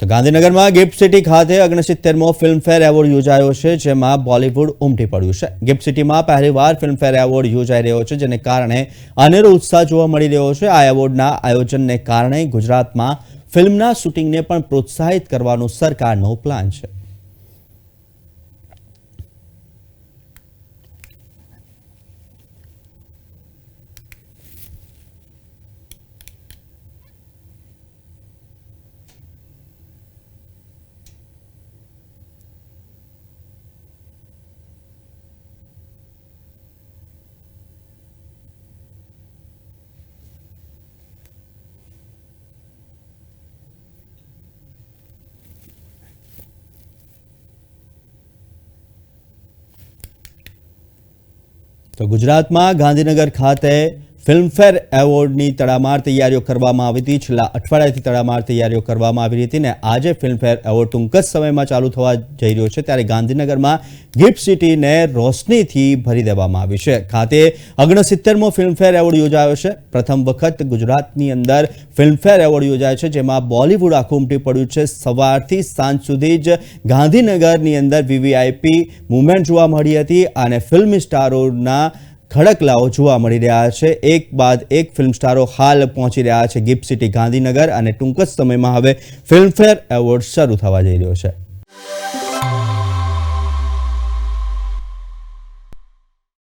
તો ગાંધીનગરમાં gift city ખાતે ઓગણસિત્તેરમો ફિલ્મફેર એવોર્ડ યોજાયો છે, જેમાં બોલિવૂડ ઉમટી પડ્યું છે. ગિફ્ટ સિટીમાં પહેલીવાર ફિલ્મફેર એવોર્ડ યોજાઈ રહ્યો છે, જેને કારણે અનેરો ઉત્સાહ જોવા મળી રહ્યો છે. આ એવોર્ડના આયોજનને કારણે ગુજરાતમાં ફિલ્મના શૂટિંગને પણ પ્રોત્સાહિત કરવાનો સરકારનો પ્લાન છે. તો ગુજરાતમાં ગાંધીનગર ખાતે ફિલ્મફેર એવોર્ડની તડામાર તૈયારીઓ કરવામાં આવી હતી. છેલ્લા અઠવાડિયાથી તડામાર તૈયારીઓ કરવામાં આવી હતી ને આજે ફિલ્મફેર એવોર્ડ ટૂંક જ સમયમાં ચાલુ થવા જઈ રહ્યો છે. ત્યારે ગાંધીનગરમાં ગિફ્ટ સિટીને રોશનીથી ભરી દેવામાં આવી છે. ખાતે ઓગણસિત્તેરમો ફિલ્મફેર એવોર્ડ યોજાયો છે. પ્રથમ વખત ગુજરાતની અંદર ફિલ્મફેર એવોર્ડ યોજાય છે, જેમાં બોલિવૂડ આખું ઉમટી પડ્યું છે. સવારથી સાંજ સુધી જ ગાંધીનગરની અંદર વીવીઆઈપી મુવમેન્ટ જોવા મળી હતી અને ફિલ્મ સ્ટારોના ખડકલાઓ જોવા મળી રહ્યા છે. એક બાદ એક ફિલ્મ સ્ટારો હાલ પહોંચી રહ્યા છે ગિફ્ટ સિટી ગાંધીનગર અને ટૂંક જ સમયમાં હવે ફિલ્મફેર એવોર્ડ શરૂ થવા જઈ રહ્યો છે.